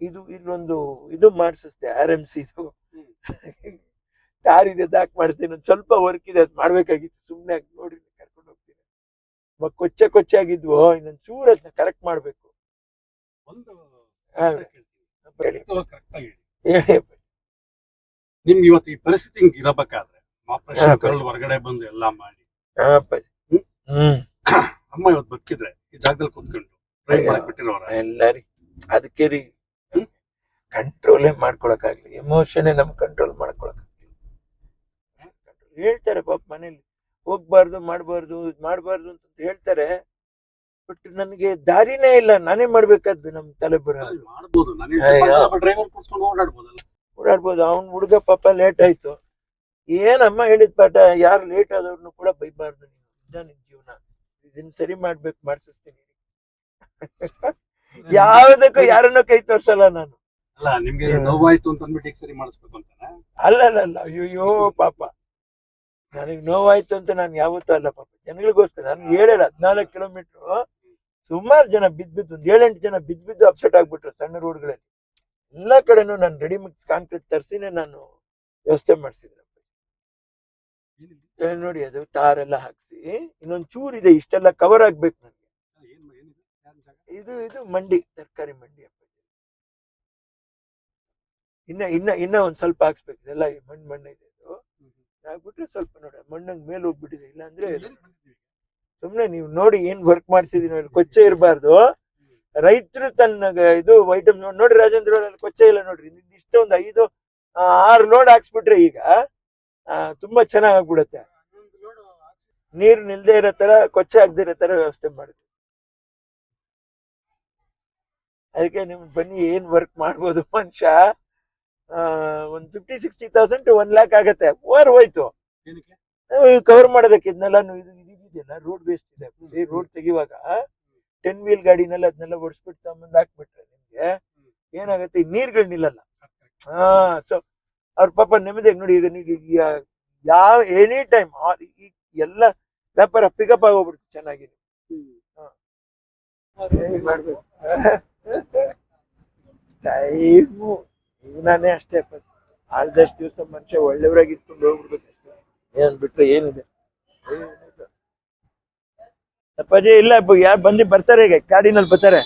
ಇದು ಇನ್ನೊಂದು ಇದು ಮಾಡಿಸುತ್ತೆ ಆರ್ ಎಂ ಸಿ ಯಾರಿದೆ ದಾಕ್ ಮಾಡಿಸ್ತೀನಿ ಒಂದ್ ಸ್ವಲ್ಪ ವರ್ಕ್ ಇದೆ ಅದ್ ಮಾಡ್ಬೇಕಾಗಿತ್ತು. ಸುಮ್ನೆ ಆಗಿ ನೋಡಿ ಕರ್ಕೊಂಡು ಹೋಗ್ತೀನಿ. ಮಗ ಕೊಚ್ಚೆ ಕೊಚ್ಚೆ ಆಗಿದ್ವು ಇನ್ನೊಂದು ಚೂರು ಅದನ್ನ ಕರೆಕ್ಟ್ ಮಾಡ್ಬೇಕು. ನಿಮ್ಗೆ ಇವತ್ತು ಈ ಪರಿಸ್ಥಿತಿ ಹಿಂಗ್ ಇರಬೇಕಾದ್ರೆ ಆಪರೇಷನ್ ಕರಳು ಹೊರಗಡೆ ಬಂದು ಎಲ್ಲ ಮಾಡಿ. ಅಮ್ಮ ಇವತ್ತು ಬದುಕಿದ್ರೆ ಈ ಜಾಗದಲ್ಲಿ ಕೂತ್ಕೊಂಡು ಟ್ರೈ ಮಾಡಕ್ ಬಿಟ್ಟಿರೋರ. ಎಲ್ಲರಿ. ಅದಕ್ಕೆ ರೀ ಕಂಟ್ರೋಲೇ ಮಾಡ್ಕೊಳಕ್ಕಾಗಲಿ ಎಮೋಷನ್ ನಮ್ಗೆ ಕಂಟ್ರೋಲ್ ಮಾಡ್ಕೊಳಕ್ ಹೇಳ್ತಾರೆ ಪಾಪ ಮನೇಲಿ ಹೋಗ್ಬಾರ್ದು ಮಾಡಬಾರ್ದು ಇದ್ ಮಾಡ್ಬಾರ್ದು ಅಂತ ಹೇಳ್ತಾರೆ. ಬಟ್ ನನಗೆ ದಾರಿನೇ ಇಲ್ಲ ನಾನೇ ಮಾಡ್ಬೇಕಾದ್ದು ನಮ್ ತಲೆ ಬರ ಓಡಾಡ್ಬೋದು. ಅವ್ನ್ ಹುಡುಗ ಪಾಪ ಲೇಟ್ ಆಯ್ತು. ಏನಮ್ಮ ಹೇಳಿದ್ ಪಾಠ? ಯಾರು ಲೇಟ್ ಆದವ್ರನ್ನು ಕೂಡ ಬೈಬಾರ್ದು ನೀನು. ಇದ್ದ ನಿನ್ ಜೀವನ. ಇದನ್ನ ಸರಿ ಮಾಡ್ಬೇಕು ಮಾಡಿಸ್ತೀನಿ ಯಾವ್ದಕ್ಕೂ ಯಾರನ್ನೂ ಕೈ ತೋರ್ಸಲ್ಲ ನಾನು. ಅಲ್ಲ ನಿಮ್ಗೆ. ನೋವಾಯ್ತು ಅಂತ ಅಂದ್ಬಿಟ್ಟು ಈಗ ಸರಿ ಮಾಡಿಸ್ಬೇಕು ಅಂತಾನೆ? ಅಲ್ಲ ಅಲ್ಲ ಅಲ್ಲ ಅಯ್ಯೋ ಪಾಪ. ನನಗೆ ನೋವಾಯ್ತು ಅಂತ ನಾನು ಯಾವತ್ತೂ ಅಲ್ಲ ಪಾಪ. ಜನಗಳಿಗೋಸ್ಕರ ನಾನು ಹೇಳಿಲ್ಲ ಹದಿನಾಲ್ಕು ಕಿಲೋಮೀಟರ್ ಸುಮಾರು ಜನ ಬಿದ್ದು ಬಿದ್ದು ಒಂದು ಏಳೆಂಟು ಜನ ಬಿದ್ದು ಬಿದ್ದು ಅಪ್ಸೆಟ್ ಆಗ್ಬಿಟ್ರು ಸಣ್ಣ ರೋಡ್ಗಳಲ್ಲಿ ಎಲ್ಲ ಕಡೆನೂ ನಾನು ರೆಡಿ ಮಿಕ್ಸ್ ಕಾಂಕ್ರೀಟ್ ತರಿಸಿನೇ ನಾನು ವ್ಯವಸ್ಥೆ ಮಾಡಿಸಿದ್ರೆ ನೋಡಿ ಅದು ತಾರ್ ಎಲ್ಲ ಹಾಕ್ಸಿ ಇನ್ನೊಂದ್ ಚೂರ್ ಇದೆ ಇಷ್ಟೆಲ್ಲ ಕವರ್ ಆಗ್ಬೇಕು ನನಗೆ? ಇದು ಇದು ಮಂಡಿ ತರಕಾರಿ ಮಂಡಿ ಅಪ್ಪ ಇನ್ನ ಇನ್ನ ಇನ್ನ ಒಂದು ಸ್ವಲ್ಪ ಹಾಕ್ಸ್ಬೇಕು. ಇದೆಲ್ಲ ಮಣ್ಣು ಮಣ್ಣು ಇದೆ ಇದು. ಆಗ್ಬಿಟ್ರೆ ಸ್ವಲ್ಪ ನೋಡಿ ಮಣ್ಣಂಗ್ ಮೇಲೆ ಹೋಗ್ಬಿಟ್ಟಿದೆ. ಇಲ್ಲಾಂದ್ರೆ ಸುಮ್ನೆ ನೀವು ನೋಡಿ ಏನ್ ವರ್ಕ್ ಮಾಡ್ಸಿದೀನಿ ಕೊಚ್ಚೆ ಇರಬಾರ್ದು. ರೈತರು ತನ್ನ ಇದು ಐಟಮ್ ನೋಡಿ ರಾಜೇಂದ್ರ ಅಲ್ಲಿ ಕೊಚ್ಚೆ ಇಲ್ಲ ನೋಡ್ರಿ. ಇಷ್ಟೊಂದು ಐದು ಆರು ಲೋಡ್ ಹಾಕ್ಸ್ಬಿಟ್ರೆ ಈಗ ತುಂಬಾ ಚೆನ್ನಾಗ್ ಆಗ್ಬಿಡುತ್ತೆ ನೀರು ನಿಲ್ದೇ ಇರೋ ತರ ಕೊಚ್ಚೆ ಆಗದೆ ಇರೋ ತರ ವ್ಯವಸ್ಥೆ ಮಾಡುತ್ತೆ. ಅದಕ್ಕೆ ನಿಮ್ಗೆ ಬನ್ನಿ ಏನ್ ವರ್ಕ್ ಮಾಡ್ಬೋದು ಮನುಷ್ಯ. ಒಂದ್ fifty sixty thousand to one lakh ಆಗುತ್ತೆ. ಓವರ್ ಹೋಯ್ತು. ಏನಕ್ಕೆ? ಕವರ್ ಮಾಡೋದಕ್ಕೆ ಇದನ್ನೆಲ್ಲ ಇದು ಇದೆಯಲ್ಲ ರೋಡ್ ವೇಸ್ಟ್ ಇದೆ. ರೋಡ್ ತೆಗಿವಾಗ ಟೆನ್ ವೀಲ್ ಗಾಡಿನೆಲ್ಲ ಅದನ್ನೆಲ್ಲ ಓಡಿಸ್ಬಿಟ್ಟು ತಗೊಂಬಂದು ಹಾಕ್ಬಿಟ್ರೆ ನಿಮ್ಗೆ ಏನಾಗುತ್ತೆ? ನೀರ್ಗಳು ನಿಲ್ಲಲ್ಲ. ಹಾ ಸೊ ಅವ್ರ ಪಾಪ ನೆಮ್ಮದಿಯಾಗಿ ನೋಡಿ ಈಗ ನೀವು ಯಾವ ಎನಿ ಟೈಮ್ ಎಲ್ಲ ವ್ಯಾಪಾರ ಪಿಕಪ್ ಆಗೋಗ್ಬಿಡ್ತು ಚೆನ್ನಾಗಿ. ಮಾಡ್ಬೇಕು? ಟೈಮು ಜೀವನಾನೇ ಅಷ್ಟೇ ಆಳ್ದಷ್ಟು ದಿವಸ ಮನುಷ್ಯ ಒಳ್ಳೆಯವರಾಗಿ ಇಟ್ಕೊಂಡು ಹೋಗ್ಬಿಡ್ಬೇಕು ಏನ್ ಬಿಟ್ರೆ ಏನಿದೆ. ಅಪ್ಪಾಜಿ ಇಲ್ಲ ಯಾರು ಬಂದು ಬರ್ತಾರೆ ಈಗ ಕಾಡಿನಲ್ಲಿ ಬರ್ತಾರೆ.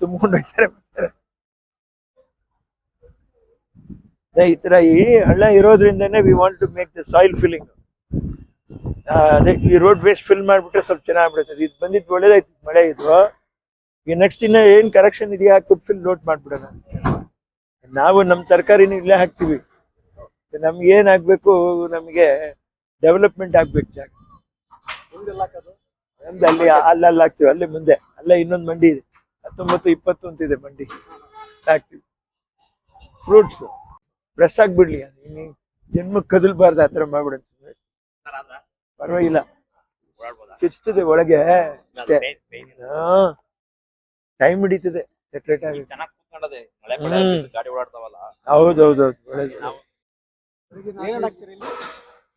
ತುಂಬಿಕೊಂಡು ಹೋಗ್ತಾರೆ ಬರ್ತಾರೆ. ಅದೇ ಈ ತರ ಈ ಹಳ್ಳ ಇರೋದ್ರಿಂದನೇ we want to make the soil filling ಅದೇ ಈ ರೋಡ್ ವೇಸ್ಟ್ ಫಿಲ್ ಮಾಡ್ಬಿಟ್ರೆ ಸ್ವಲ್ಪ ಚೆನ್ನಾಗ್ಬಿಡುತ್ತೆ. ಇದು ಬಂದಿದ್ದು ಒಳ್ಳೇದಾಯ್ತು ಮಳೆ ಇದು ಈಗ ನೆಕ್ಸ್ಟ್ ಇನ್ನ ಏನ್ ಕರೆಕ್ಷನ್ ಇದೆಯಾ ಹಾಕ್ಬಿಟ್ಟು ಫಿಲ್ ನೋಟ್ ಮಾಡ್ಬಿಡೋಣ. ನಾವು ನಮ್ಮ ತರಕಾರಿನ ಇಲ್ಲೇ ಹಾಕ್ತಿವಿ. ನಮ್ಗೆ ಏನ್ ಆಗ್ಬೇಕು ನಮಗೆ ಡೆವಲಪ್ಮೆಂಟ್ ಆಗ್ಬೇಕು ಜಾಗ? ನಮ್ದು ಅಲ್ಲಿ ಅಲ್ಲಲ್ಲಿ ಹಾಕ್ತಿವಿ ಅಲ್ಲಿ ಮುಂದೆ. ಅಲ್ಲೇ ಇನ್ನೊಂದು ಮಂಡಿ ಇದೆ. ಹತ್ತೊಂಬತ್ತು ಇಪ್ಪತ್ತು ಅಂತಿದೆ ಮಂಡಿ. ಹಾಕ್ತಿವಿ. ಫ್ರೂಟ್ಸ್ ಫ್ರೆಶ್ ಆಗಿಬಿಡ್ಲಿ. ಜನ್ಮಕ್ಕೆ ಕದಲ್ಬಾರ್ದು ಆ ಥರ ಮಾಡ್ಬಿಡ ಪರವಾಗಿಲ್ಲ. ಕಿಚ್ತದೆ ಒಳಗೆ. ಟೈಮ್ ಹಿಡಿತದೆ. ಸೆಪ್ರೇಟ್ ಆಗಿ. ಕೂತ್ಕೊಂಡದೆ ಮಳೆ ಮಳೆ ಹ್ಮ್. ಆಗಿದ್ದು ಗಾಡಿ ಓಡಾಡ್ತಾವಲ್ಲ. ಹೌದೌದು ಒಳ್ಳೇದು ಏನೇನ್ ಹಾಕ್ತೀರಿ ಇಲ್ಲಿ?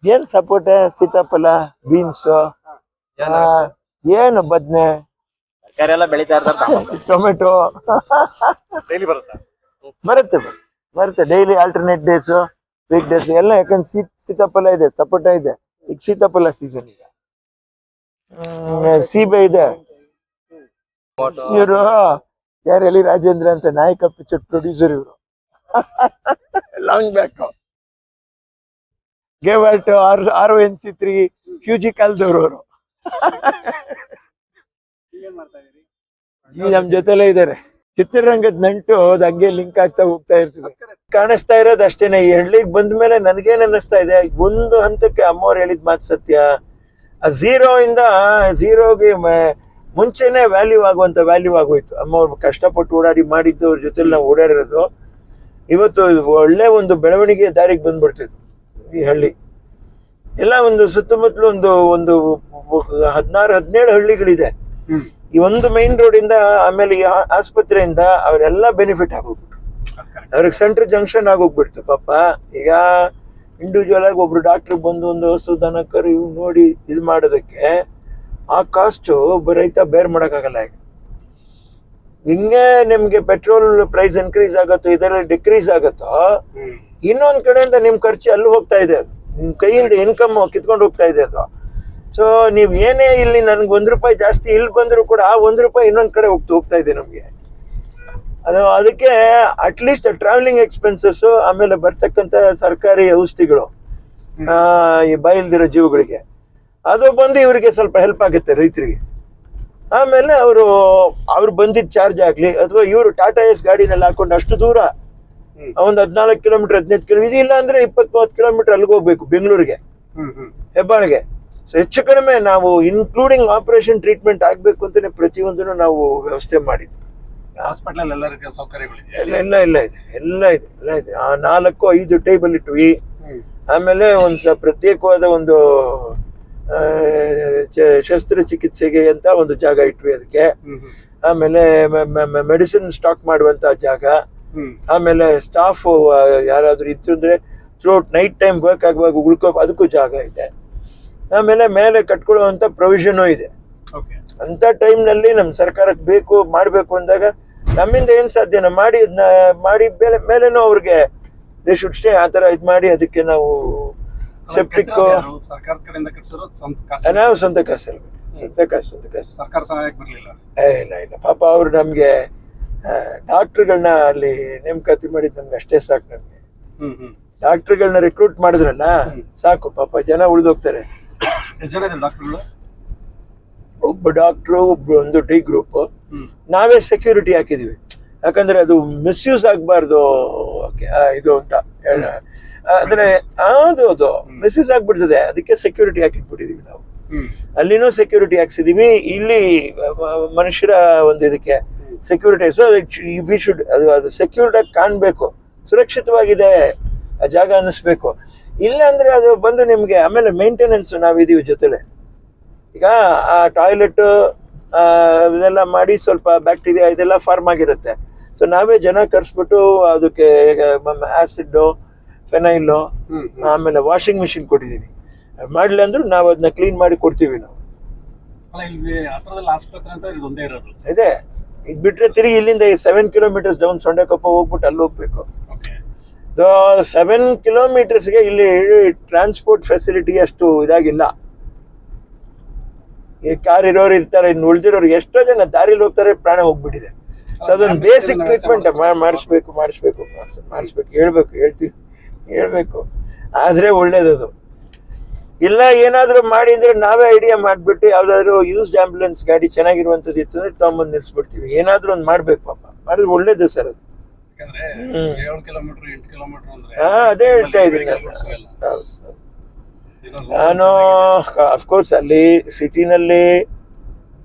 ಏನ್ ಸಪೋಟೆ ಸೀತಾಫಲ ಬೀನ್ಸ್ ಏನು ಬದ್ನೆ? ತರಕಾರಿ ಎಲ್ಲ ಬೆಳಿತಾ ಇರ್ತಾರೆ ಟೊಮೆಟೊ. ಡೈಲಿ ಬರುತ್ತಾ? ಬರುತ್ತೆ ಬರುತ್ತೆ. Daily alternate days week days ಎಲ್ಲ ಯಾಕಂದ್ರೆ ಸೀತ್ ಸೀತಾಫಲ ಇದೆ ಸಪೋಟ ಇದೆ. ಈಗ ಸೀತಾಫಲ ಸೀಸನ್ ಇದೆ ಹ್ಮ್, ಸೀಬೆ ಇದೆ. ಇವರು ಯಾರಲ್ಲಿ ರಾಜೇಂದ್ರ ಅಂತ ನಾಯಕ ಪಿಕ್ಚರ್ ಪ್ರೊಡ್ಯೂಸರ್ ಇವರು. Long back Gevaert R R N C three ಹ್ಯೂಜಿ ಕಾಲದವರು ಅವರು. ನಮ್ ಜೊತೆಲೇ ಇದ್ದಾರೆ. ಚಿತ್ರರಂಗದ ನಂಟು ಅದು ಹಂಗೆ ಲಿಂಕ್ ಆಗ್ತಾ ಹೋಗ್ತಾ ಇರ್ತದೆ. ಕಾಣಿಸ್ತಾ ಇರೋದು ಅಷ್ಟೇನೆ, ಈ ಹಳ್ಳಿಗೆ ಬಂದ ಮೇಲೆ ನನಗೇನು ಅನ್ನಿಸ್ತಾ ಇದೆ, ಒಂದು ಹಂತಕ್ಕೆ ಅಮ್ಮವ್ರು ಹೇಳಿದ್ ಮಾತು ಸತ್ಯ. ಆ ಝೀರೋ ಇಂದ ಝೀರೋಗೆ ಮುಂಚೆನೆ ವ್ಯಾಲ್ಯೂ ಆಗುವಂತ ವ್ಯಾಲ್ಯೂ ಆಗೋಯ್ತು. ಅಮ್ಮ ಅವ್ರು ಕಷ್ಟಪಟ್ಟು ಓಡಾಡಿ ಮಾಡಿದ್ದು ಅವ್ರ ಜೊತೆಲಿ ನಾವು ಓಡಾಡಿರೋದು ಇವತ್ತು ಒಳ್ಳೆ ಒಂದು ಬೆಳವಣಿಗೆ ದಾರಿಗೆ ಬಂದ್ಬಿಡ್ತಿತ್ತು ಈ ಹಳ್ಳಿ. ಎಲ್ಲ ಒಂದು ಸುತ್ತಮುತ್ತಲು ಒಂದು ಒಂದು ಹದಿನಾರು ಹದಿನೇಳು ಹಳ್ಳಿಗಳಿದೆ. ಈ ಒಂದು ಮೈನ್ ರೋಡ್ ಇಂದ ಆಮೇಲೆ ಈ ಆಸ್ಪತ್ರೆಯಿಂದ ಅವರೆಲ್ಲ ಬೆನಿಫಿಟ್ ಆಗೋಗ್ಬಿಟ್ರು. ಅವ್ರಿಗೆ ಸೆಂಟ್ರ್ ಜಂಕ್ಷನ್ ಆಗೋಗ್ಬಿಡ್ತು ಪಾಪ. ಈಗ ಇಂಡಿವಿಜುವಲ್ ಆಗಿ ಒಬ್ರು ಡಾಕ್ಟರ್ ಬಂದು ಒಂದು ಹಸು ದನಕರು ಇವ್ ನೋಡಿ ಇದು ಮಾಡೋದಕ್ಕೆ ಆ ಕಾಸ್ಟು ಒಬ್ಬ ರೈತ ಬೇರ್ ಮಾಡೋಕ್ಕಾಗಲ್ಲ ಈಗ ಹಿಂಗೆ ನಿಮಗೆ ಪೆಟ್ರೋಲ್ ಪ್ರೈಸ್ ಇನ್ಕ್ರೀಸ್ ಆಗುತ್ತೋ ಇದರಲ್ಲಿ ಡಿಕ್ರೀಸ್ ಆಗುತ್ತೋ ಇನ್ನೊಂದು ಕಡೆಯಿಂದ ನಿಮ್ಮ ಖರ್ಚು ಅಲ್ಲಿ ಹೋಗ್ತಾ ಇದೆ ಅದು. ನಿಮ್ಮ ಕೈಯಿಂದ ಇನ್ಕಮ್ ಕಿತ್ಕೊಂಡು ಹೋಗ್ತಾ ಇದೆ ಅದು. ಸೊ ನೀವು ಏನೇ ಇಲ್ಲಿ ನನ್ಗೆ ಒಂದು ರೂಪಾಯಿ ಜಾಸ್ತಿ ಇಲ್ಲಿ ಬಂದರೂ ಕೂಡ ಆ ಒಂದ್ ರೂಪಾಯಿ ಇನ್ನೊಂದು ಕಡೆ ಹೋಗ್ತಾ ಹೋಗ್ತಾ ಇದೆ ನಮಗೆ. ಅದು ಅದಕ್ಕೆ ಅಟ್ಲೀಸ್ಟ್ ಟ್ರಾವೆಲಿಂಗ್ ಎಕ್ಸ್ಪೆನ್ಸಸ್ ಆಮೇಲೆ ಬರ್ತಕ್ಕಂಥ ಸರ್ಕಾರಿ ಔಷಧಿಗಳು ಈ ಬಯಲ್ದಿರೋ ಜೀವಗಳಿಗೆ. ಅದು ಬಂದು ಇವರಿಗೆ ಸ್ವಲ್ಪ ಹೆಲ್ಪ್ ಆಗುತ್ತೆ ರೈತರಿಗೆ. ಆಮೇಲೆ ಅವರು ಅವ್ರು ಬಂದಿದ್ದ ಚಾರ್ಜ್ ಆಗಲಿ ಅಥವಾ ಇವರು ಟಾಟಾ ಎಸ್ ಗಾಡಿನಲ್ಲಿ ಹಾಕೊಂಡು ಅಷ್ಟು ದೂರ ಒಂದು ಹದಿನಾಲ್ಕು ಕಿಲೋಮೀಟರ್ ಹದಿನೈದು ಕಿಲೋಮೀಟರ್ ಇದಿಲ್ಲ ಅಂದ್ರೆ ಇಪ್ಪತ್ತು ಮೂವತ್ತು ಕಿಲೋಮೀಟರ್ ಅಲ್ಲಿಗೆ ಹೋಗ್ಬೇಕು ಬೆಂಗಳೂರಿಗೆ. ಹೆಬ್ಬಾಳಿಗೆ. ಸೊ ಹೆಚ್ಚು ಕಡಿಮೆ ನಾವು ಇನ್ಕ್ಲೂಡಿಂಗ್ ಆಪರೇಷನ್ ಟ್ರೀಟ್ಮೆಂಟ್ ಆಗಬೇಕು ಅಂತಾನೆ ಪ್ರತಿಯೊಂದನ್ನು ನಾವು ವ್ಯವಸ್ಥೆ ಮಾಡಿದ್ವಿ ಹಾಸ್ಪಿಟಲ್ ಎಲ್ಲ ರೀತಿಯ ಸೌಕರ್ಯಗಳಿದೆ ಎಲ್ಲ ಎಲ್ಲ ಇದೆ ಎಲ್ಲ ಇದೆ ಎಲ್ಲ ಇದೆ. ಆ ನಾಲ್ಕು ಐದು ಟೇಬಲ್ ಇಟ್ವಿ. ಆಮೇಲೆ ಒಂದು ಸ ಪ್ರತ್ಯೇಕವಾದ ಒಂದು ಶಸ್ತ್ರಚಿಕಿತ್ಸೆಗೆ ಅಂತ ಒಂದು ಜಾಗ ಇಟ್ವಿ ಅದಕ್ಕೆ. ಆಮೇಲೆ ಮೆಡಿಸಿನ್ ಸ್ಟಾಕ್ ಮಾಡುವಂತ ಜಾಗ. ಆಮೇಲೆ ಸ್ಟಾಫ್ ಯಾರಾದ್ರೂ ಇತ್ತು ಅಂದ್ರೆ ಥ್ರೂಟ್ ನೈಟ್ ಟೈಮ್ ವರ್ಕ್ ಆಗುವಾಗ ಉಳ್ಕೋ ಅದಕ್ಕೂ ಜಾಗ ಇದೆ. ಆಮೇಲೆ ಮೇಲೆ ಕಟ್ಕೊಳ್ಳುವಂತ ಪ್ರೊವಿಷನು ಇದೆ. ಓಕೆ ಅಂತ ಟೈಮ್ನಲ್ಲಿ ನಮ್ಮ ಸರ್ಕಾರಕ್ಕೆ ಬೇಕು ಮಾಡಬೇಕು ಅಂದಾಗ ನಮ್ಮಿಂದ ಏನು ಸಾಧ್ಯನ ಮಾಡಿ ಮಾಡಿ ಮೇಲೆ ಮೇಲೇನೂ ಅವ್ರಿಗೆ ದೇ ಶುಡ್ ಸ್ಟೇ ಆ ಥರ ಇದು ಮಾಡಿ ಅದಕ್ಕೆ ನಾವು ಸೆಪ್ಟಿಕ್ ಸರ್ಕಾರದ ಕಡೆಯಿಂದ ಕಟ್ಸಿರೋ ಸ್ವಂತ ಕಾಸು. ನಾವು ಸ್ವಂತ ಕಾಸಲ್ಲಿ ಸ್ವಂತ ಕಾಸು ಸ್ವಂತ ಕಾಸು. ಸರ್ಕಾರ ಸಹಾಯಕ್ಕೆ ಬರಲಿಲ್ಲ. ಇಲ್ಲ ಇಲ್ಲ. ಪಾಪ ಅವರು ನಮಗೆ ಡಾಕ್ಟ್ರುಗಳನ್ನ ಅಲ್ಲಿ ನೇಮಕಾತಿ ಮಾಡಿದ್ ನಮ್ಗೆ ಅಷ್ಟೇ ಸಾಕು ನಮಗೆ. ಡಾಕ್ಟ್ರುಗಳನ್ನ ರಿಕ್ರೂಟ್ ಮಾಡಿದ್ರಲ್ಲ ಸಾಕು ಪಾಪ ಜನ ಉಳಿದೋಗ್ತಾರೆ. ಜನ ಡಾಕ್ಟರ್ಗಳು? ಒಬ್ಬ ಡಾಕ್ಟ್ರು ಒಬ್ಬ ಒಂದು ಡಿ ಗ್ರೂಪ್. ನಾವೇ ಸೆಕ್ಯೂರಿಟಿ ಹಾಕಿದೀವಿ. ಯಾಕಂದ್ರೆ ಅದು ಮಿಸ್ಯೂಸ್ ಆಗಬಾರ್ದು ಇದು ಅಂತ. ಹೇಳ ಅಂದ್ರೆ ಅದು ಅದು ಮೆಸೇಜ್ ಆಗ್ಬಿಡ್ತದೆ. ಅದಕ್ಕೆ ಸೆಕ್ಯೂರಿಟಿ ಹಾಕಿಟ್ಬಿಟ್ಟಿದೀವಿ ನಾವು. ಅಲ್ಲಿನೂ ಸೆಕ್ಯೂರಿಟಿ ಹಾಕ್ಸಿದೀವಿ. ಇಲ್ಲಿ ಮನುಷ್ಯರ ಒಂದು ಇದಕ್ಕೆ ಸೆಕ್ಯೂರಿಟಿ ಸೊ ವಿ ಶುಡ್ ಅದು ಅದು ಸೆಕ್ಯೂರ್ಡ್ ಆಗಿ ಕಾಣಬೇಕು. ಸುರಕ್ಷಿತವಾಗಿದೆ. ಆ ಜಾಗ ಅನ್ನಿಸ್ಬೇಕು. ಇಲ್ಲ ಅಂದ್ರೆ ಅದು ಬಂದು ನಿಮಗೆ ಆಮೇಲೆ ಮೇಂಟೆನೆನ್ಸ್ ನಾವಿದೀವಿ ಜೊತೆಲೆ. ಈಗ ಆ ಟಾಯ್ಲೆಟ್ ಇದೆಲ್ಲ ಮಾಡಿ ಸ್ವಲ್ಪ ಬ್ಯಾಕ್ಟೀರಿಯಾ ಇದೆಲ್ಲ ಫಾರ್ಮ್ ಆಗಿರುತ್ತೆ. ಸೊ ನಾವೇ ಜನ ಕರ್ಸ್ಬಿಟ್ಟು ಅದಕ್ಕೆ ಆಸಿಡ್ ಫೆನೈಲು. ಆಮೇಲೆ ವಾಷಿಂಗ್ ಮಿಷಿನ್ ಕೊಟ್ಟಿದ್ದೀವಿ ಮಾಡಲಿಲ್ಲ ಅಂದ್ರೆ ನಾವು ಅದನ್ನ ಕ್ಲೀನ್ ಮಾಡಿ ಕೊಡ್ತೀವಿ ನಾವು. ಆಸ್ಪತ್ರೆ ಅಂತ ಇದು ಒಂದೇ ಇರೋದು. ಇದೆ. ಇದು ಬಿಟ್ರೆ ತಿರುಗಿ ಇಲ್ಲಿಂದ ಸೆವೆನ್ ಕಿಲೋಮೀಟರ್ಸ್ ಡೌನ್ ಸೊಂಡೆಕೊಪ್ಪ ಹೋಗ್ಬಿಟ್ಟು ಅಲ್ಲಿ ಹೋಗ್ಬೇಕು. ಸೆವೆನ್ ಕಿಲೋಮೀಟರ್ಸ್ಗೆ ಇಲ್ಲಿ ಟ್ರಾನ್ಸ್ಪೋರ್ಟ್ ಫೆಸಿಲಿಟಿ ಅಷ್ಟು ಇದಾಗಿಲ್ಲ. ಈ ಕಾರ್ ಇರೋರು ಇರ್ತಾರೆ ಇನ್ನು ಉಳಿದಿರೋರು ಎಷ್ಟೋ ಜನ ದಾರಿಲಿ ಹೋಗ್ತಾರೆ ಪ್ರಾಣ ಹೋಗ್ಬಿಟ್ಟಿದೆ. ಸೊ ಅದೊಂದು ಬೇಸಿಕ್ ಟ್ರೀಟ್ಮೆಂಟ್ ಮಾಡಿಸ್ಬೇಕು ಮಾಡಿಸ್ಬೇಕು ಮಾಡಿಸ್ಬೇಕು. ಹೇಳ್ಬೇಕು ಹೇಳ್ತೀವಿ. ಹೇಳ್ಬೇಕು. ಆದ್ರೆ ಒಳ್ಳೇದದು. ಇಲ್ಲ ಏನಾದರೂ ಮಾಡಿದ್ರೆ ನಾವೇ ಐಡಿಯಾ ಮಾಡ್ಬಿಟ್ಟು ಯಾವ್ದಾದ್ರು ಯೂಸ್ಡ್ ಆಂಬುಲೆನ್ಸ್ ಗಾಡಿ ಚೆನ್ನಾಗಿರುವಂತದ್ದು ಇತ್ತು ಅಂದ್ರೆ ತಗೊಂಬಂದು ನಿಲ್ಲಿಸ್ಬಿಡ್ತೀವಿ ಏನಾದ್ರೂ ಒಂದು ಮಾಡ್ಬೇಕು ಪಾಪ. ಮಾಡಿದ್ರೆ ಒಳ್ಳೇದು ಸರ್ ಅದು. ಹಾ ಅದೇ ಹೇಳ್ತಾ ಇದ್ದೀನಿ. ನಾನು ಅಫ್ಕೋರ್ಸ್ ಅಲ್ಲಿ ಸಿಟಿನಲ್ಲಿ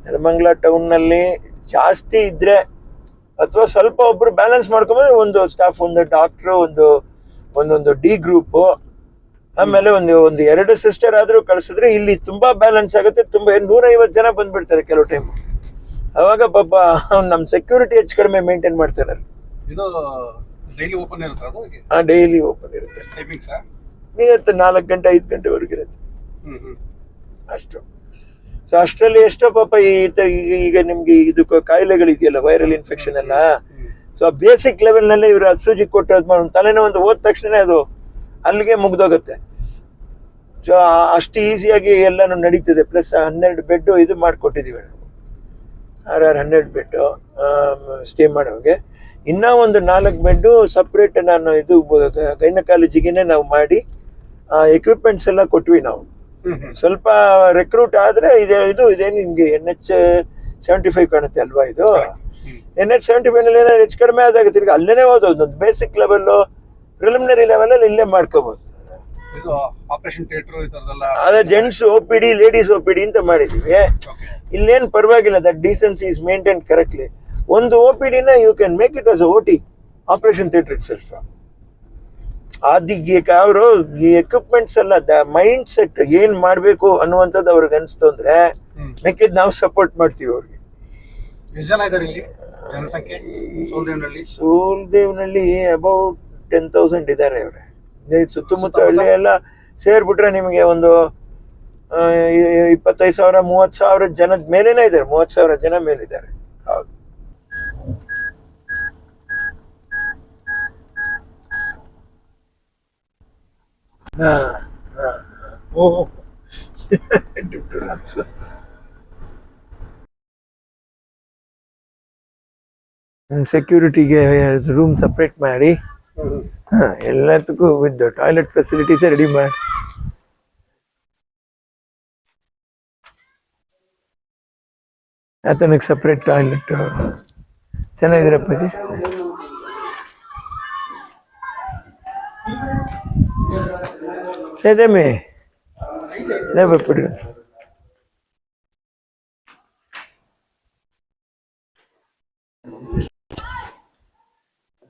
ನೆಲಮಂಗ್ಲ ಟೌನ್ನಲ್ಲಿ ಜಾಸ್ತಿ ಇದ್ರೆ ಅಥವಾ ಸ್ವಲ್ಪ ಒಬ್ರು ಬ್ಯಾಲೆನ್ಸ್ ಮಾಡ್ಕೊಂಡ್ರೆ ಒಂದು ಸ್ಟಾಫ್ ಒಂದು ಡಾಕ್ಟ್ರು ಒಂದು ಒಂದೊಂದು ಡಿ ಗ್ರೂಪ್ ಆಮೇಲೆ ಒಂದು ಒಂದು ಎರಡು ಸಿಸ್ಟರ್ ಆದ್ರೂ ಕಳಿಸಿದ್ರೆ ಇಲ್ಲಿ ತುಂಬಾ ಬ್ಯಾಲೆನ್ಸ್ ಆಗುತ್ತೆ. ತುಂಬಾ ನೂರೈವತ್ತು ಜನ ಬಂದ್ಬಿಡ್ತಾರೆ ಕೆಲವು ಟೈಮ್ ಅವಾಗ ಪಾಪ ನಮ್ ನಮ್ಮ ಸೆಕ್ಯೂರಿಟಿ ಹೆಚ್ಚು ಕಡಿಮೆ ಮೇಂಟೈನ್ ಮಾಡ್ತಾರೆ ಇದು ಡೈಲಿ ಓಪನ್ ಇರುತ್ತೆ ಅದು ಆ ಡೈಲಿ ಓಪನ್ ಇರುತ್ತೆ. ಟೈಮಿಂಗ್ಸ್ ಇರುತ್ತೆ ನಾಲ್ಕು ಗಂಟೆ ಐದು ಗಂಟೆವರೆಗೆ ಇರುತ್ತೆ. ಅಷ್ಟು. ಸೊ ಅಷ್ಟರಲ್ಲಿ ಎಷ್ಟೋ ಪಾಪ ಈ ಈಗ ಈಗ ನಿಮ್ಗೆ ಇದು ಕಾಯಿಲೆಗಳಿದೆಯಲ್ಲ ವೈರಲ್ ಇನ್ಫೆಕ್ಷನ್ ಎಲ್ಲ. ಸೊ ಬೇಸಿಕ್ ಲೆವೆಲ್ನಲ್ಲೇ ಇವರು ಸೂಜಿ ಕೊಟ್ಟು ಅದು ಒಂದು ಹೋದ ತಕ್ಷಣ ಅದು ಅಲ್ಲಿಗೆ ಮುಗ್ದೋಗುತ್ತೆ. ಸೊ ಅಷ್ಟು ಈಸಿಯಾಗಿ ಎಲ್ಲಾನು ನಡೀತದೆ. ಪ್ಲಸ್ ಹನ್ನೆರಡು ಬೆಡ್ ಇದು ಮಾಡಿಕೊಟ್ಟಿದ್ದೀವಿ ನಾವು. ಆರ್ ಆರ್ ಹನ್ನೆರಡು ಬೆಡ್ಡು ಸ್ಟೇ ಮಾಡೋಗೆ. ಇನ್ನೂ ಒಂದು ನಾಲ್ಕು ಬೆಡ್ಡು ಸಪ್ರೇಟ್ ನಾನು ಇದು ಗೈನಕಾಲಜಿಗೆ ನಾವು ಮಾಡಿ ಎಕ್ವಿಪ್ಮೆಂಟ್ಸ್ ಎಲ್ಲ ಕೊಟ್ವಿ ನಾವು. ಸ್ವಲ್ಪ ರೆಕ್ರೂಟ್ ಆದ್ರೆ ಇದೆ ಇದು ಇದೇ ನಿಮಗೆ ಎನ್ ಎಚ್ ಸೆವೆಂಟಿ ಫೈವ್ ಕಾಣುತ್ತೆ ಅಲ್ವಾ ಇದು. ಎನ್ ಎಚ್ ಸೆವೆಂಟಿ ಫೈವ್ನಲ್ಲಿ ಏನಾದ್ರು ಹೆಚ್ಚು ಕಡಿಮೆ ಆದಾಗ ತಿರ್ಗಿ ಅಲ್ಲೇನೆ ಓದೋದು ಬೇಸಿಕ್ ಲೆವೆಲ್ ಪ್ರಿಲಿಮಿನರಿ ಲೆವೆಲ್ ಅಲ್ಲಿ ಇಲ್ಲೇ ಮಾಡ್ಕೋಬಹುದು ಆಪರೇಷನ್ ಅದೇ gents O P D ladies O P D ಅಂತ ಮಾಡಿದೀವಿ. ಇಲ್ಲೇನು ಪರವಾಗಿಲ್ಲ that decency is maintain correctly ಒಂದು O P ಡಿನ you can make it as O T operation theatre itself ಅದಕ್ಕೆ ಅವರು ಈ ಎಕ್ವಿಪ್ಮೆಂಟ್ಸ್ ಎಲ್ಲ ದ ಮೈಂಡ್ ಸೆಟ್ ಏನ್ ಮಾಡಬೇಕು ಅನ್ನುವಂಥದ್ದು ಅವ್ರಿಗೆ ಅನಿಸ್ತು ಅಂದ್ರೆ ಮಿಕ್ಕಿದ್ ನಾವು ಸಪೋರ್ಟ್ ಮಾಡ್ತೀವಿ ಅವ್ರಿಗೆ. ಎಷ್ಟು ಅಬೌಟ್ ಟೆನ್ ತೌಸಂಡ್ ಇದ್ದಾರೆ ಅವರೇ. ಸುತ್ತಮುತ್ತ ಹಳ್ಳಿ ಎಲ್ಲ ಸೇರ್ಬಿಟ್ರೆ ನಿಮಗೆ ಒಂದು ಇಪ್ಪತ್ತೈದು ಸಾವಿರ ಮೂವತ್ತು ಸಾವಿರ ಜನದ ಮೇಲೇನೆ ಇದ್ದಾರೆ ಮೂವತ್ತು ಸಾವಿರ ಜನ ಮೇಲಿದ್ದಾರೆ. ಹೌದು. ಹಾ ಓ ಸೆಕ್ಯೂರಿಟಿಗೆ ರೂಮ್ ಸಪ್ರೇಟ್ ಮಾಡಿ. ಎಲ್ಲದಕ್ಕೂ ವಿತ್ ಟಾಯ್ಲೆಟ್ ಫೆಸಿಲಿಟೀಸ್ ರೆಡಿ ಮಾಡಿ. ಆತನಿಗೆ ಸಪ್ರೇಟ್ ಟಾಯ್ಲೆಟ್ ಚೆನ್ನಾಗಿರಪ್ಪ ಇದು ಏದೇಮಿ ಬಿಡು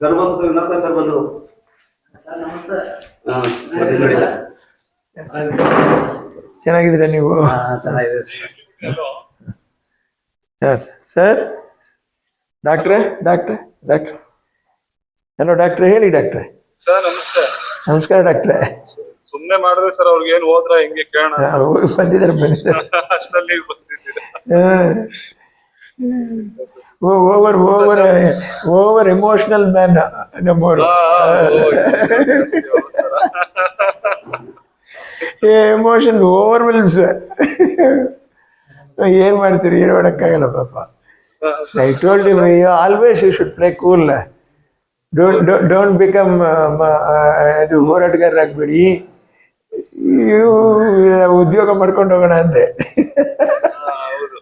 ಸರ್ ಬಂದು ಸರ್ ಸರ್ ಬಂದು. ಸರ್ ನಮಸ್ತೆ. ಹಾ, ಮತ್ತೆ ನೋಡಿ ಸರ್. ಚೆನ್ನಾಗಿದ್ದೀರಾ ನೀವು? ಚೆನ್ನಾಗಿದೆ ಸರ್. ಸರ್ ಡಾಕ್ಟ್ರೆ ಡಾಕ್ಟ್ರೆ ಡಾಕ್ಟ್ರೆ. ಹಲೋ ಡಾಕ್ಟ್ರೆ ಹೇಳಿ ಡಾಕ್ಟ್ರೆ. ಸರ್ ನಮಸ್ತೆ. ನಮಸ್ಕಾರ ಡಾಕ್ಟ್ರೆ. ಸುಮ್ನೆ ಮಾಡಿದ್ರೆ ಸರ್ ಅವ್ರಿಗೆ ಏನ್ ಹೋದ್ರ ಹೆಂಗೆ ಕೇಳೋಣ ಬಂದಿದ್ದಾರೆ ಬಂದಿದ್ದಾರೆ. ಅಷ್ಟರಲ್ಲಿ ಬಂದಿದ್ದೀರಾ. Over over over emotional man ನಮ್ಮವರು ಆ, ಓ, ಜಾಸ್ತಿ ಹೋಗ್ತಾರ. ಎಮೋಷನ್ ಓವರ್ ವಿಲ್ಸ್ ಏನ್ ಮಾಡ್ತೀರಿ ಏನು ಮಾಡೋಕ್ಕಾಗಲ್ಲ ಪಾಪ I told you always you should play cool don't don't become ಇದು ಹೋರಾಟಗಾರರಾಗಬೇಡಿ ಉದ್ಯೋಗ ಮಾಡ್ಕೊಂಡು ಹೋಗೋಣ ಅಂದೆ ಆ, ಹೌದು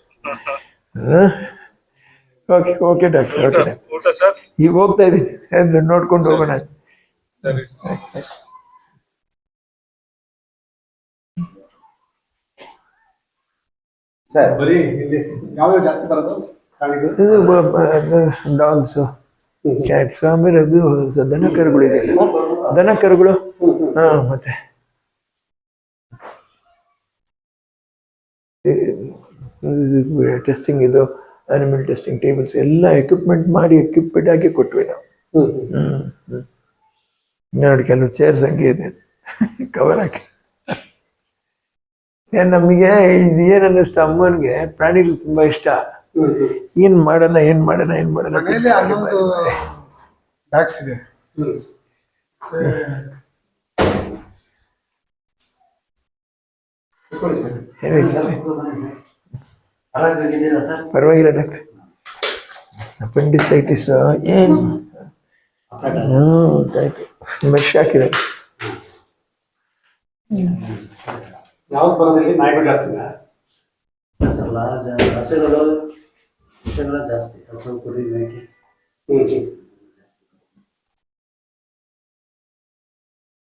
ಓಕೆ ಓಕೆ ಡಾಕ್ಟರ್ ಓಕೆ ಊಟ ಸರ್? ಈಗ ಹೋಗ್ತಾ ಇದ್ದೀನಿ. ನೋಡ್ಕೊಂಡು ಹೋಗೋಣ. ಸರಿ ಸರ್. ಬರೀ ಇಲ್ಲಿ ಯಾವ್ಯಾವ ಜಾಸ್ತಿ ಬರೋದು? ಪ್ರಾಣಿಗಳು? ಇದು ಡಾಗ್ಸು ಕ್ಯಾಟ್ಸ್ ಆಮೇಲೆ ಅದು ಸ- ದನ ಕರುಗಳಿದೆ ದನ ಕರುಗಳು ಹಾ ಮತ್ತೆ. ಟೆಸ್ಟಿಂಗ್ ಇದು. ಅನಿಮಲ್ ಟೆಸ್ಟಿಂಗ್ ಟೇಬಲ್ಸ್ ಎಲ್ಲ ಎಕ್ವಿಪ್ಮೆಂಟ್ ಮಾಡಿ ಎಕ್ವಿಪ್ಮೆಂಟ್ ಹಾಕಿ ಕೊಟ್ವಿ ನಾವು. ಹ್ಮ್ ಹ್ಮ್. ನೋಡಿ ಕೆಲವು ಚೇರ್ಸ್ ಹಂಗೆ ಇದೆ. ಕವರ್ ಹಾಕಿ. ಏನ್ ನಮಗೆ ಇದು ಏನ್ ಅನ್ನಿಸ್ತು ಅಮ್ಮನಿಗೆ? ಪ್ರಾಣಿಗಳು ತುಂಬಾ ಇಷ್ಟ. ಏನ್ ಮಾಡೋಣ ಏನ್ ಮಾಡೋಣ ಏನ್ ಮಾಡೋಣ ಹೇಳಿ. ಇದೆ ಪರವಾಗಿಲ್ಲ ಡಾಕ್ಟ್ರೆ. ಅಪೆಂಡಿಸೈಟಿಸ್ ಏನು? ಮೆಶ್ ಹಾಕಿದೆ. ಯಾವ್ದು ಬರೋದಿಲ್ಲ ನಾಯಿಗಳು ಜಾಸ್ತಿನಾ ಹಸುಗಳು ಹಸುಗಳು ಜಾಸ್ತಿ. ಹಸು ಕುರಿ ಮೇಕೆ.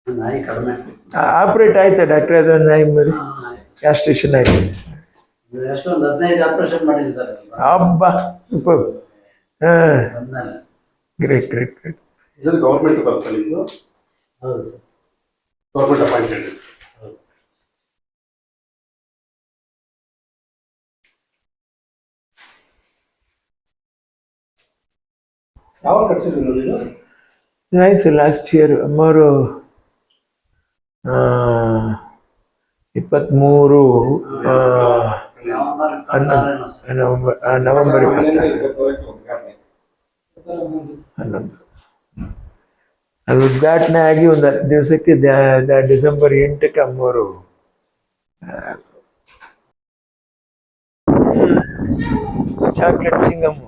ನಾಯಿ ಕಡಿಮೆ. ಆಪ್ರೇಟ್ ಆಯ್ತಾ ಡಾಕ್ಟ್ರೆ? ಅದು ನಾಯಿ ಮೇಲೆ? ಆಯ್ತು. ಎಷ್ಟೊಂದು ಹದಿನೈದು ಆಪರೇಷನ್ ಮಾಡಿದ್ದೀನಿ ಸರ್ ಹಬ್ಬ ಹಾಂ. ಗ್ರೇಟ್ ಗ್ರೇಟ್ ಗ್ರೇಟ್ ಗೌರ್ಮೆಂಟ್ ಹೌದು ಸರ್. ಗೌರ್ಮೆಂಟ್ ಅಪಾಯಿಂಟೆಡ್ ಯಾವ ಕಟ್ಸಿದ್ರು ನೀವು ಆಯ್ತು ಲಾಸ್ಟ್ ಇಯರ್ ಮೂರು ಇಪ್ಪತ್ತ್ಮೂರು ಆ, ನವೆಂಬರ್ ಇಪ್ಪತ್ತಾರೇನೋ ಸರ್ ನವೆಂಬರ್ ಆ, ನವೆಂಬರ್ ಇಪ್ಪತ್ತಾರು ಇಪ್ಪತ್ತಾರು ಹನ್ನೊಂದು ಅದು ಉದ್ಘಾಟನೆ ಆಗಿ ಒಂದು ಹತ್ತು ದಿವಸಕ್ಕೆ ದ- ದ- ಡಿಸೆಂಬರ್ ಎಂಟಕ್ಕೆ ಅಮ್ಮವರು ಚಾಕ್ಲೇಟ್ ಚಿಂಗಮ್ಮ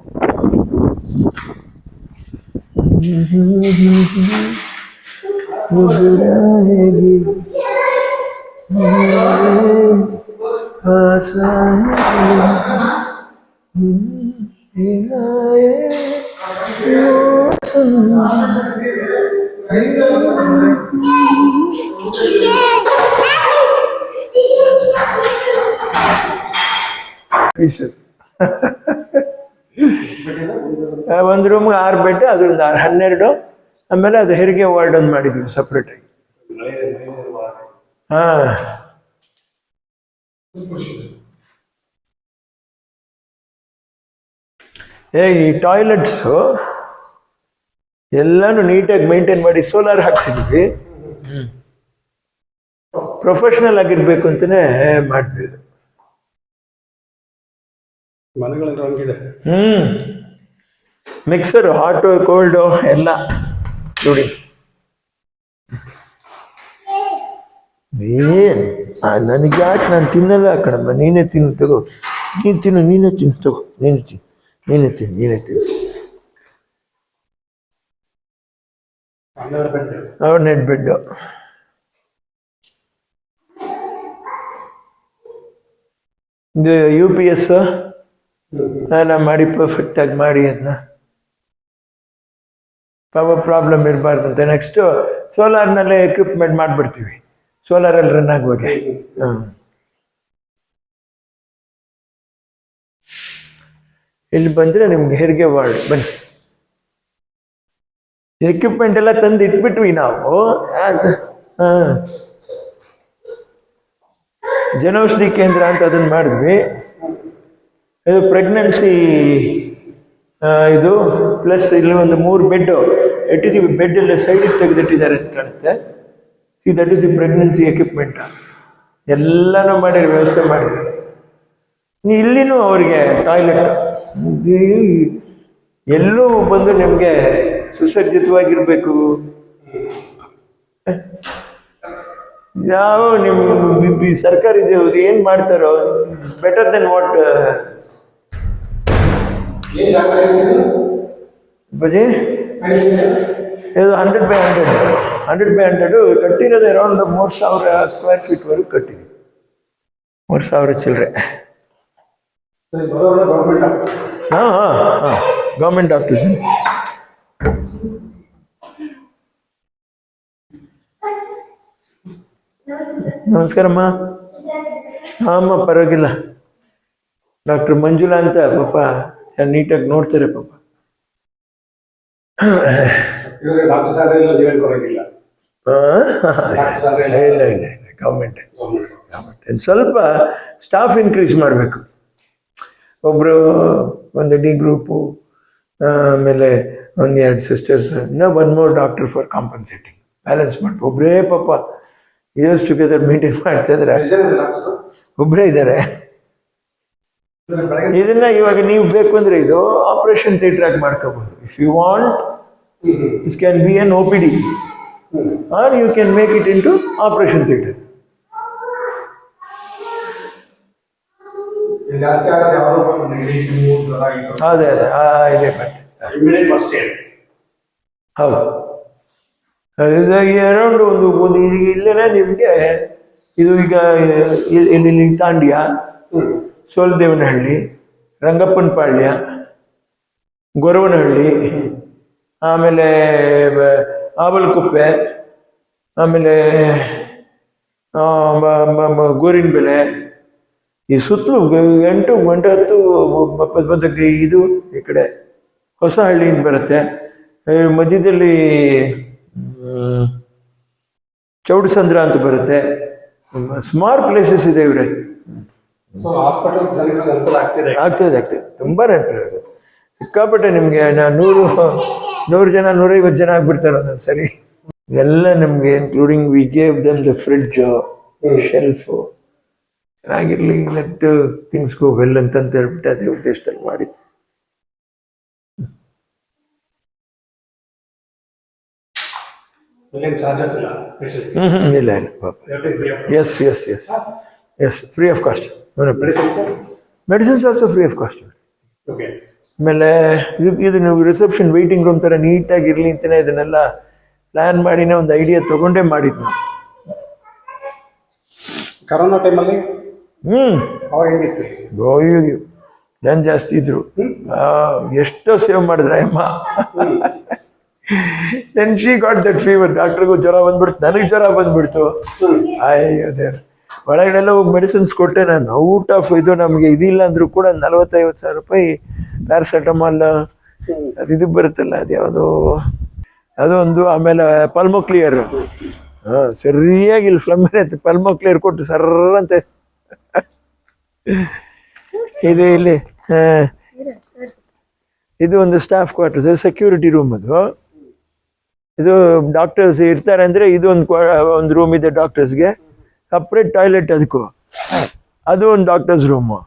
ಮುಗುರಾಗಿ ಒಂದು ರೂಮ್ಗೆ ಆರು ಬೆಡ್ ಅದ್ರಿಂದ ಆರು ಹನ್ನೆರಡು. ಆಮೇಲೆ ಅದು ಹೆರಿಗೆ ವಾರ್ಡ್ ಒಂದು ಮಾಡಿದ್ದೀವಿ ಸಪ್ರೇಟಾಗಿ ಹಾಂ. ಏ ಈ ಟಾಯ್ಲೆಟ್ಸು ಎಲ್ಲಾನು ನೀಟಾಗಿ ಮೇಂಟೈನ್ ಮಾಡಿ ಸೋಲಾರ್ ಹಾಕ್ಸಿದ್ವಿ. ಪ್ರೊಫೆಷನಲ್ ಆಗಿರ್ಬೇಕು ಅಂತಾನೆ ಮಾಡಿದ್ವಿ ಮನೆಗಳಲ್ಲಿ ಹಂಗಿದೆ. ಹ್ಮ್. ಮಿಕ್ಸರ್ ಹಾಟು ಕೋಲ್ಡು ಎಲ್ಲ ನೋಡಿ. ಏನ್? ನನಗೆ ಯಾಕೆ ನಾನು ತಿನ್ನಲ್ಲ ಕಣಮ್ಮ? ನೀನೇ ತಿನ್ನು ತಗೋ. ನೀನು ತಿನ್ನು ನೀನೇ ತಿನ್ನು ತಗೋ. ನೀನು ತಿನ್ನು ನೀನೇ ತಿನ್ನು ನೀನೇ ತಿನ್ನು. ಅವ್ರ ನೆಟ್ ಬೆಡ್ಡು. ಇದು ಯು ಪಿ ಎಸ್ ನಾನು ಮಾಡಿ ಪರ್ಫೆಕ್ಟಾಗಿ ಮಾಡಿ ಅದನ್ನ ಪವರ್ ಪ್ರಾಬ್ಲಮ್ ಇರಬಾರ್ದು ಅಂತ. ನೆಕ್ಸ್ಟು ಸೋಲಾರ್ನಲ್ಲೇ ಎಕ್ವಿಪ್ಮೆಂಟ್ ಮಾಡಿಬಿಡ್ತೀವಿ. ಸೋಲಾರಲ್ಲಿ ರನ್ ಆಗುವಾಗೆ. ಹಾಂ. ಇಲ್ಲಿ ಬಂದರೆ ನಿಮ್ಗೆ ಹೆರಿಗೆ ವಾರ್ಡ್. ಬನ್ನಿ. ಎಕ್ವಿಪ್ಮೆಂಟ್ ಎಲ್ಲ ತಂದು ಇಟ್ಬಿಟ್ವಿ ನಾವು. ಹಾಂ. ಜನೌಷಧಿ ಕೇಂದ್ರ ಅಂತ ಅದನ್ನ ಮಾಡಿದ್ವಿ. ಇದು ಪ್ರೆಗ್ನೆನ್ಸಿ ಇದು ಪ್ಲಸ್ ಇಲ್ಲಿ ಒಂದು ಮೂರು ಬೆಡ್ ಇಟ್ಟಿದ್ದೀವಿ ಬೆಡ್ ಎಲ್ಲ ಸೈಡಿಗೆ ತೆಗೆದಿಟ್ಟಿದ್ದಾರೆ ಅಂತ ಕಾಣುತ್ತೆ. See that is the pregnancy equipment. ಎಲ್ಲನೂ ಮಾಡಿ ವ್ಯವಸ್ಥೆ ಮಾಡಿದ್ದಾರೆ ಇಲ್ಲಿನೂ ಅವರಿಗೆ ಟಾಯ್ಲೆಟ್. ಎಲ್ಲೂ ಬಂದು ನಿಮಗೆ ಸುಸಜ್ಜಿತವಾಗಿರಬೇಕು. ಯಾವ ನಿಮ್ಮ ಸರ್ಕಾರ ಬಿ- ಸರ್ಕಾರಿ ಏನು ಮಾಡ್ತಾರೋ ಇಟ್ಸ್ ಬೆಟರ್ ದೆನ್ ವಾಟ್ ಬಜಿ? ಇದು hundred by hundred hundred by hundred ಕಟ್ಟಿರೋದು around ಮೂರು ಸಾವಿರ ಸ್ಕ್ವೇರ್ ಫೀಟ್ವರೆಗೂ ಕಟ್ಟಿದೆ. ಮೂರು ಸಾವಿರ ಚಿಲ್ಲರೆ ಹಾಂ ಹಾಂ ಹಾಂ. ಗೌರ್ಮೆಂಟ್ ಡಾಕ್ಟರ್ಸ್ ನಮಸ್ಕಾರಮ್ಮ. ಹಾಂ ಪರವಾಗಿಲ್ಲ. ಡಾಕ್ಟರ್ ಮಂಜುಳಾ ಅಂತ ಪಾಪ, ನೀಟಾಗಿ ನೋಡ್ತಾರೆ ಪಾಪ. ಇವ್ರಿಗೆ ಡಾಕ್ಟರ್ ಎಲ್ಲ? ಇಲ್ಲ ಇಲ್ಲ. ಇಲ್ಲ ಗೌರ್ಮೆಂಟ್ ಗೌರ್ಮೆಂಟ್ ಸ್ವಲ್ಪ ಸ್ಟಾಫ್ ಇನ್ಕ್ರೀಸ್ ಮಾಡಬೇಕು. ಒಬ್ಬರು ಒಂದು ಡಿ ಗ್ರೂಪು ಆಮೇಲೆ ಒಂದು ಎರಡು ಸಿಸ್ಟರ್ಸ್ ಇನ್ನೂ one more doctor for compensating balance ಮಾಡಿ ಒಬ್ಬರೇ ಪಾಪ ಇಯರ್ಸ್ ಟುಗೆದರ್ ಮೇಂಟೈನ್ ಮಾಡ್ತಾ ಇದ್ರೆ. ಒಬ್ಬರೇ ಇದ್ದಾರೆ ಬೆಳಗ್ಗೆ ಇದನ್ನ ಇವಾಗ ನೀವು ಬೇಕು ಅಂದ್ರೆ ಇದು ಆಪರೇಷನ್ ಥಿಯೇಟರ್ ಆಗಿ ಮಾಡ್ಕೋಬಹುದು if you want O P D are you can make it into operation theatre ಇಲ್ಲಿ ಜಾಸ್ತಿ ಆದ್ರೆ ಯಾವುದೋ ಅದೇ ಅದೇ ಆ, ಇದೆ ಬಟ್ಟೆ ಇಮಿಡಿಯೇಟ್ ಫಸ್ಟ್ ಏಡ್ ಹೌದು. ಅರೌಂಡ್ ಒಂದು ಒಂದು ಈಗ ಇಲ್ಲೇನೆ ನಿಮಗೆ ಇದು ಈಗ ಇಲ್ಲಿ ಇಲ್ಲಿ ಇಲ್ಲಿ ತಾಂಡ್ಯ ಸೋಲದೇವನಹಳ್ಳಿ ರಂಗಪ್ಪನ ಪಾಳ್ಯ ಗೊರವನಹಳ್ಳಿ ಆಮೇಲೆ ಆಬಲ್ ಕುಪ್ಪೆ ಆಮೇಲೆ ಗೋರಿನ ಬೆಲೆ ಈ ಸುತ್ತಲೂ ಎಂಟು ಎಂಟು ಗಂಟೆ ಹತ್ತು ಪದಕ್ಕೆ ಇದು ಈ ಕಡೆ ಹೊಸ ಹಳ್ಳಿಯಿಂದ ಬರುತ್ತೆ. ಮಧ್ಯದಲ್ಲಿ ಚೌಡಸಂದ್ರ ಅಂತ ಬರುತ್ತೆ. ಸುಮಾರು ಪ್ಲೇಸಸ್ ಇದೆ ಇವ್ರೆ. ಆಗ್ತಿದೆ. ಆಗ್ತದೆ ಆಗ್ತದೆ. ತುಂಬಾ ನೆನಪಿರೋದು ಸಿಕ್ಕಾಪಟ್ಟೆ ನಿಮಗೆ ನಾ ನೂರು ನೂರು ಜನ ನೂರೈವತ್ತು ಜನ ಆಗ್ಬಿಡ್ತಾರೆ ಒಂದೊಂದು ಸರಿ. ಎಲ್ಲ ನಿಮಗೆ including we gave them the fridge shelf ಚೆನ್ನಾಗಿರ್ಲಿ ಲೆಟ್ ಥಿಂಗ್ಸ್ ಗೋ ವೆಲ್ ಅಂತ ಹೇಳ್ಬಿಟ್ಟು ಅದೇ ಉದ್ದೇಶದಲ್ಲಿ ಮಾಡಿದ್ದು. ಇಲ್ಲ. ಇಲ್ಲ ಪಾಪ. Yes yes yes yes free of cost medicines also free of cost okay ಆಮೇಲೆ ಇದು ನೀವು ರಿಸೆಪ್ಷನ್ ವೆಯ್ಟಿಂಗ್ ರೂಮ್ ಥರ ನೀಟಾಗಿ ಇರಲಿ ಅಂತಲೇ ಇದನ್ನೆಲ್ಲ ಪ್ಲ್ಯಾನ್ ಮಾಡಿನೇ ಒಂದು ಐಡಿಯಾ ತೊಗೊಂಡೇ ಮಾಡಿದ್ದು. ನಾವು ಕರೋನಾ ಟೈಮಲ್ಲಿ ಹ್ಞೂ ಅವಾಗ ಹೆಂಗಿತ್ತು? ಅಯ್ಯೋ ಜನ ಜಾಸ್ತಿ ಇದ್ರು. ಎಷ್ಟೋ ಸೇವ್ ಮಾಡಿದ್ರೆ ಅಮ್ಮ then she got that fever ಡಾಕ್ಟ್ರಿಗೂ ಜ್ವರ ಬಂದ್ಬಿಡ್ತು. ನನಗೆ ಜ್ವರ ಬಂದ್ಬಿಡ್ತು. ಅಯ್ಯೋ ದೇವ್ರ. ಒಳಗಡೆಲ್ಲ ಹೋಗಿ ಮೆಡಿಸಿನ್ಸ್ ಕೊಟ್ಟೆ ನಾನು. ಔಟ್ ಆಫ್ ಇದು ನಮಗೆ ಇದಿಲ್ಲ ಅಂದ್ರೂ ಕೂಡ ನಲ್ವತ್ತೈವತ್ತು ಸಾವಿರ ರೂಪಾಯಿ ಪ್ಯಾರಾಸೆಟಮಾಲ್ ಅದು ಇದು ಬರುತ್ತಲ್ಲ, ಅದು ಯಾವುದೋ ಅದೊಂದು ಆಮೇಲೆ ಪಲ್ಮೋ ಕ್ಲಿಯರ್ ಹಾಂ ಸರಿಯಾಗಿ ಇಲ್ಲಿ ಫ್ಲಮ್ ಐತೆ ಪಲ್ಮೋ ಕ್ಲಿಯರ್ ಕೊಟ್ಟು ಸರ್ರಂತೆ. ಇದು ಇಲ್ಲಿ ಇದು ಒಂದು ಸ್ಟಾಫ್ ಕ್ವಾರ್ಟರ್ಸ್ ಸೆಕ್ಯೂರಿಟಿ ರೂಮ್ ಅದು. ಇದು ಡಾಕ್ಟರ್ಸ್ ಇರ್ತಾರೆ ಅಂದರೆ ಇದು ಒಂದು ಒಂದು ರೂಮ್ ಇದೆ ಡಾಕ್ಟರ್ಸ್ಗೆ ಸಪ್ರೇಟ್ ಟಾಯ್ಲೆಟ್ ಅದಕ್ಕೂ. ಅದು ಒಂದು ಡಾಕ್ಟರ್ಸ್ ರೂಮು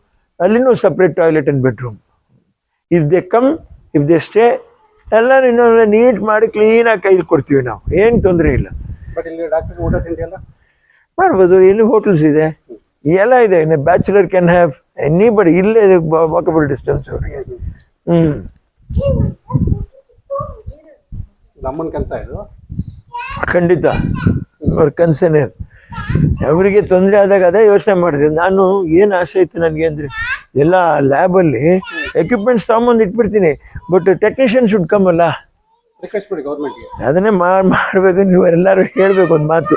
ಅಲ್ಲಿನೂ separate toilet and bedroom if they come if they stay ಎಲ್ಲ ಇನ್ನೊಂದು ನೀಟ್ ಮಾಡಿ ಕ್ಲೀನಾಗಿ ಕೈದು ಕೊಡ್ತೀವಿ ನಾವು. ಏನು ತೊಂದರೆ ಇಲ್ಲ. ಬಟ್ ಇಲ್ಲಿ ಡಾಕ್ಟರ್ ಊಟ ತಿಂಡಿ ಎಲ್ಲ? ಮಾಡ್ಬೋದು. ಇಲ್ಲಿ ಹೋಟೆಲ್ಸ್ ಇದೆ. ಎಲ್ಲ ಇದೆ. ಬ್ಯಾಚುಲರ್ ಕ್ಯಾನ್ ಹ್ಯಾವ್ ಎನಿ ಬಡಿ ಇಲ್ಲೇ ವಾಕಬಲ್ ಡಿಸ್ಟೆನ್ಸ್ ಅವರಿಗೆ. ಹ್ಞೂ ನಮ್ಮನ ಕೆಲಸ ಇದು? ಖಂಡಿತ. ಅವ್ರ ಕನಸೇನೇ ಅದು. ಅವರಿಗೆ ತೊಂದರೆ ಆದಾಗ ಅದೇ ಯೋಚನೆ ಮಾಡಿದೆ. ನಾನು ಏನು ಆಸೆ ಇತ್ತು ನನಗೆ ಅಂದರೆ ಎಲ್ಲ ಲ್ಯಾಬಲ್ಲಿ ಎಕ್ವಿಪ್ಮೆಂಟ್ಸ್ ತಗೊಂಬಂದು ಇಟ್ಬಿಡ್ತೀನಿ ಬಟ್ ಟೆಕ್ನಿಷಿಯನ್ ಅಲ್ಲ? ಅದನ್ನೇ ಮಾಡಿ ಮಾಡಬೇಕು ನೀವು ಎಲ್ಲರೂ ಹೇಳಬೇಕು ಒಂದು ಮಾತು.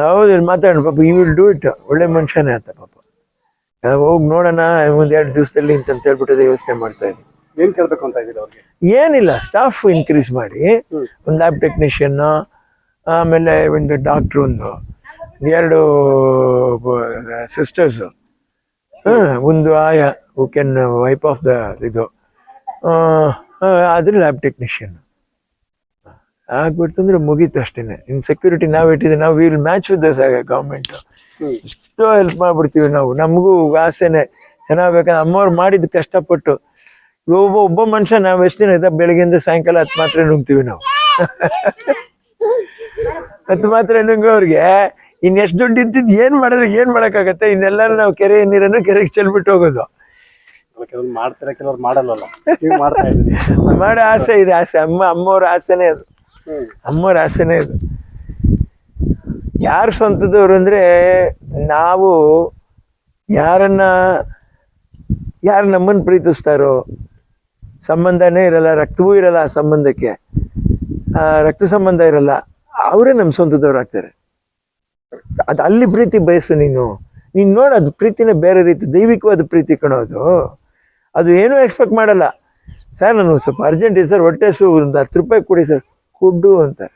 ಹೌದು ಮಾತಾಡೋಣ ಪಾಪ ಯು ವಿಲ್ ಡೂ ಇಟ್ ಒಳ್ಳೆ ಮನುಷ್ಯನೇ ಆತ ಪಾಪ. ಹೋಗಿ ನೋಡೋಣ ಒಂದು ಎರಡು ದಿವಸದಲ್ಲಿ ಅಂತ ಹೇಳ್ಬಿಟ್ಟು ಯೋಚನೆ ಮಾಡ್ತಾ ಇದ್ದೀನಿ. ಏನ್ ಕೇಳ್ಬೇಕು ಅಂತ ಏನಿಲ್ಲ ಸ್ಟಾಫ್ ಇನ್ಕ್ರೀಸ್ ಮಾಡಿ ಒಂದು ಲ್ಯಾಬ್ ಟೆಕ್ನಿಷಿಯನ್ನು ಆಮೇಲೆ ಒಂದು ಡಾಕ್ಟ್ರ್ ಒಂದು, ಎರಡು ಸಿಸ್ಟರ್ಸು ಒಂದು ayah who can wipe off the ಇದು. ಆದರೆ ಲ್ಯಾಬ್ ಟೆಕ್ನಿಷಿಯನ್ ಆಗ್ಬಿಡ್ತು ಅಂದ್ರೆ ಮುಗೀತು ಅಷ್ಟೇನೆ. ಇನ್ ಸೆಕ್ಯೂರಿಟಿ ನಾವು ಇಟ್ಟಿದ್ದೀವಿ ನಾವು will match with this government ಎಷ್ಟೋ ಹೆಲ್ಪ್ ಮಾಡ್ಬಿಡ್ತೀವಿ ನಾವು. ನಮಗೂ ಆಸೆನೆ. ಚೆನ್ನಾಗ್ ಬೇಕಂದ್ರೆ ಅಮ್ಮವ್ರು ಮಾಡಿದ್ದು ಕಷ್ಟಪಟ್ಟು. ಒಬ್ಬ ಒಬ್ಬ ಮನುಷ್ಯ ನಾವು ಎಷ್ಟು ದಿನ ಇದ್ದ ಬೆಳಗ್ಗೆಯಿಂದ ಸಾಯಂಕಾಲ ಹತ್ತು ಮಾತ್ರ ನುಂಗ್ತೀವಿ ನಾವು. ಹತ್ತು ಮಾತ್ರ ಅವ್ರಿಗೆ ಇನ್ ಎಷ್ಟು ದುಡ್ಡು ಇದ್ದಿದ್ದು ಏನ್ ಮಾಡಿದ್ರೆ ಏನ್ ಮಾಡೋಕ್ಕಾಗತ್ತೆ? ಇನ್ನೆಲ್ಲರೂ ನಾವು ಕೆರೆ ನೀರನ್ನು ಕೆರೆಗೆ ಚೆಲ್ಬಿಟ್ಟು ಹೋಗೋದು. ಕೆಲವ್ರು ಮಾಡ್ತಾರೆ ಕೆಲವ್ರು ಮಾಡಲ್ಲ ಮಾಡೋ ಆಸೆ ಇದೆ ಆಸೆ. ಅಮ್ಮ ಅಮ್ಮವ್ರ ಆಸೆನೇ ಅದು. ಅಮ್ಮವ್ರ ಆಸೆನೇ ಇದು ಯಾರು ಸ್ವಂತದವ್ರು ಅಂದ್ರೆ ನಾವು ಯಾರನ್ನ ಯಾರು ನಮ್ಮನ್ನು ಪ್ರೀತಿಸ್ತಾರೋ ಸಂಬಂಧನೇ ಇರಲ್ಲ ರಕ್ತವೂ ಇರಲ್ಲ ಆ ಸಂಬಂಧಕ್ಕೆ. ರಕ್ತ ಸಂಬಂಧ ಇರಲ್ಲ. ಅವರೇ ನಮ್ಮ ಸ್ವಂತದವ್ರು ಆಗ್ತಾರೆ. ಅದು ಅಲ್ಲಿ ಪ್ರೀತಿ ಬಯಸು ನೀನು. ನೀನು ನೋಡು, ಅದು ಪ್ರೀತಿನೇ ಬೇರೆ ರೀತಿ, ದೈವಿಕವಾದ ಪ್ರೀತಿ ಕಣೋದು ಅದು. ಏನೂ ಎಕ್ಸ್ಪೆಕ್ಟ್ ಮಾಡಲ್ಲ. ಸರ್, ನಾನು ಸ್ವಲ್ಪ ಅರ್ಜೆಂಟ್ ಇದೆ ಸರ್, ಹೊಟ್ಟೆ ಸು ಒಂದು ಹತ್ತು ರೂಪಾಯಿ ಕೊಡಿ ಸರ್. ಕೊಡು ಅಂತಾರೆ